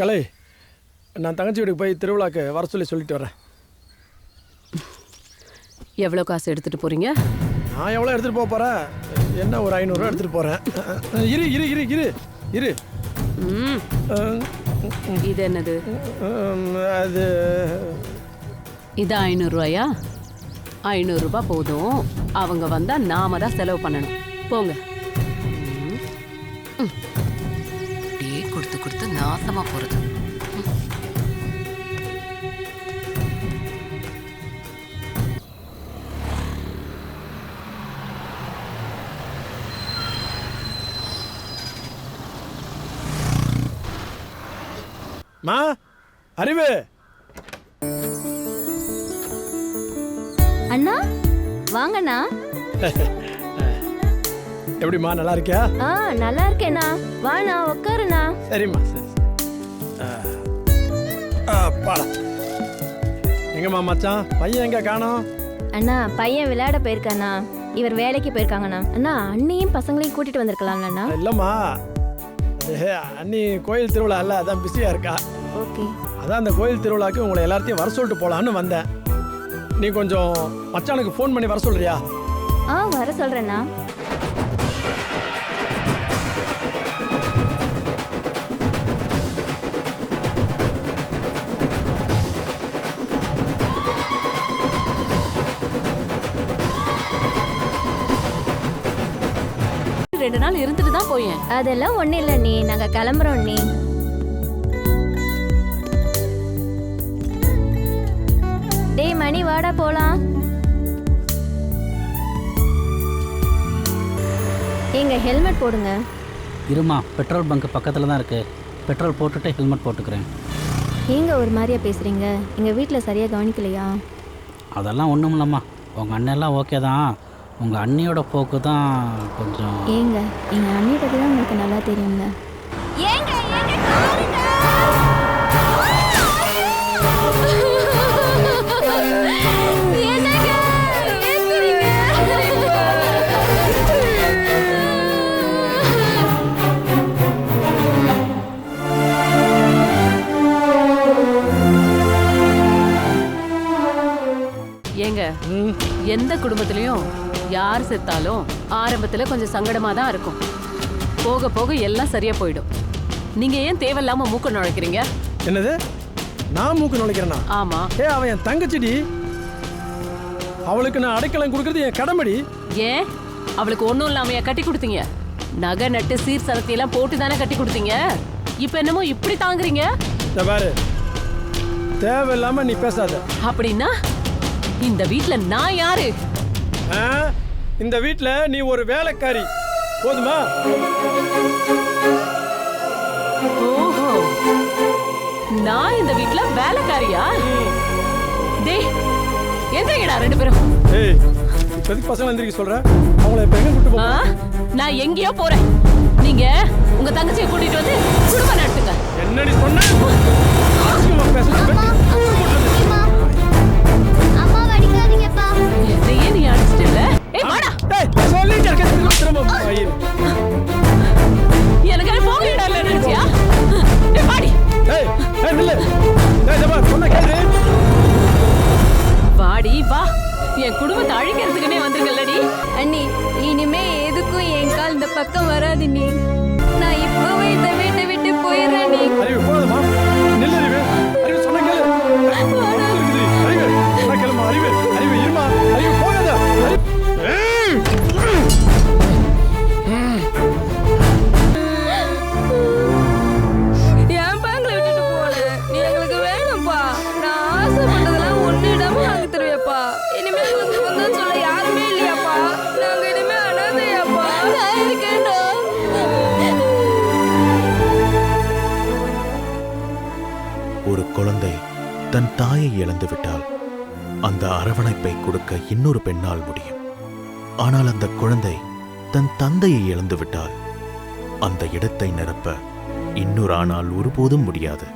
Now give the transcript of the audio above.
கலை நான் தங்கச்சி வீட்டுக்கு போய் திருவிழாக்கு வர சொல்லி சொல்லிட்டு வரேன். எவ்வளோ காசு எடுத்துட்டு போறீங்க? நான் எவ்வளோ எடுத்துகிட்டு போக போகிறேன் என்ன ஒரு ஐநூறுரூவா எடுத்துகிட்டு போகிறேன் இரு இரு இரு இரு இரு. இது என்னது? அது இது ஐநூறுரூவாயா ஐநூறுரூபா போதும். அவங்க வந்தா நாம தான் செலவு பண்ணணும். போங்க. ம். அப்படியே கொடுத்து கொடுத்து நாசமா போறது. மா அறிவு. அண்ணா வாங்கண்ணா. எப்படிம்மா நல்லா இருக்கியா? ஆ நல்லா இருக்கேண்ணா. வாண்ணா உட்காருண்ணா சரிம்மா சரி அப்பாடா எங்கம்மா மச்சான்? பையன் எங்க காணோம்? அண்ணா பையன் விளையாட போயிருக்காண்ணா. இவர் வேலைக்கு போயிருக்காங்கண்ணா. அண்ணா அண்ணியும் பசங்களையும் கூட்டிட்டு வந்திருக்கலாம்லண்ணா. இல்லைம்மா. அது அண்ணி கோயில் திருவிழா இல்லை அதான் பிஸியாக இருக்கா? ஓகே. அதான் அந்த கோயில் திருவிழாக்கு உங்களை எல்லாத்தையும் வர சொல்லிட்டு போகலான்னு வந்தேன். நீ கொஞ்சம் மச்சானுக்கு ஃபோன் பண்ணி வர சொல்றியா? ஆ வர சொல்றேண்ணா. ரெண்டு நாள் இருந்துட்டு தான் போயேன். அதெல்லாம் ஒன்றும் இல்லை நீ. நாங்கள் கிளம்புறோம் நீ. டேய் மணி வாடா போலாம். எங்க ஹெல்மெட் போடுங்க. இருமா பெட்ரோல் பங்க் பக்கத்தில் தான் இருக்குது பெட்ரோல் போட்டுட்டு ஹெல்மெட் போட்டுக்கிறேன். ஏங்க ஒரு மாதிரியா பேசுறீங்க. எங்க வீட்டில் சரியா கவனிக்கலையா? அதெல்லாம் ஒன்றும் இல்லைம்மா. உங்கள் அண்ணெல்லாம் ஓகே தான். உங்கள் அண்ணியோட போக்கு தான் கொஞ்சம் ஏங்க எங்க அண்ணி பத்தி தான் உங்களுக்கு நல்லா தெரியும்ல. ஏங்க ஏங்க எந்த குடும்பத்திலயும் யார் செத்தாலும் ஆரம்பத்துல கொஞ்சம் சங்கடமா தான் இருக்கும். போக போக எல்லாம் சரியா போயிடும். நீங்க ஏன் தேவையில்லாம மூக்க நுழைக்கிறீங்க? என்னது? நான் மூக்கு நுழைக்கிறேனா? ஆமா. ஏ அவன் என் தங்கச்சிடி? அவளுக்கு நான் அடைக்கலம் கொடுக்கறது என் கடமைடி. ஏன்? அவளுக்கு ஒண்ணும் இல்லாமையா கட்டி கொடுத்தீங்க? நகை நட்டு சீர் சரத்தி எல்லாம் போட்டு தானே கட்டி கொடுத்தீங்க? இப்ப என்னமோ இப்படி தாங்குறீங்க? இந்த பாரு. தேவையில்லாம நீ பேசாத. அப்படின்னா? இந்த வீட்ல நான் யாரு? ஆ? இந்த வீட்ல நீ ஒரு வேலைக்காரி. போதுமா? ஓஹோ. நான் இந்த வீட்ல வேலைக்காரியா? டேய் எந்திரிங்கடா ரெண்டு பேரும். ஏய் இப்போதைக்கு பசங்க எந்திரிக்க சொல்ற? அவங்கள இப்ப எங்க கூட்டு நான் எங்கேயோ போறேன். நீங்க உங்க தங்கச்சியை கூட்டிட்டு வந்து குடும்பம் நடத்துங்க. என்னடி சொன்ன? பேசுறது பக்கம் வராது நீ. தன் தாயை இழந்துவிட்டால் அந்த அரவணைப்பை கொடுக்க இன்னொரு பெண்ணால் முடியும். ஆனால் அந்த குழந்தை தன் தந்தையை இழந்துவிட்டால் அந்த இடத்தை நிரப்ப இன்னொரு ஆணால் ஒருபோதும் முடியாது.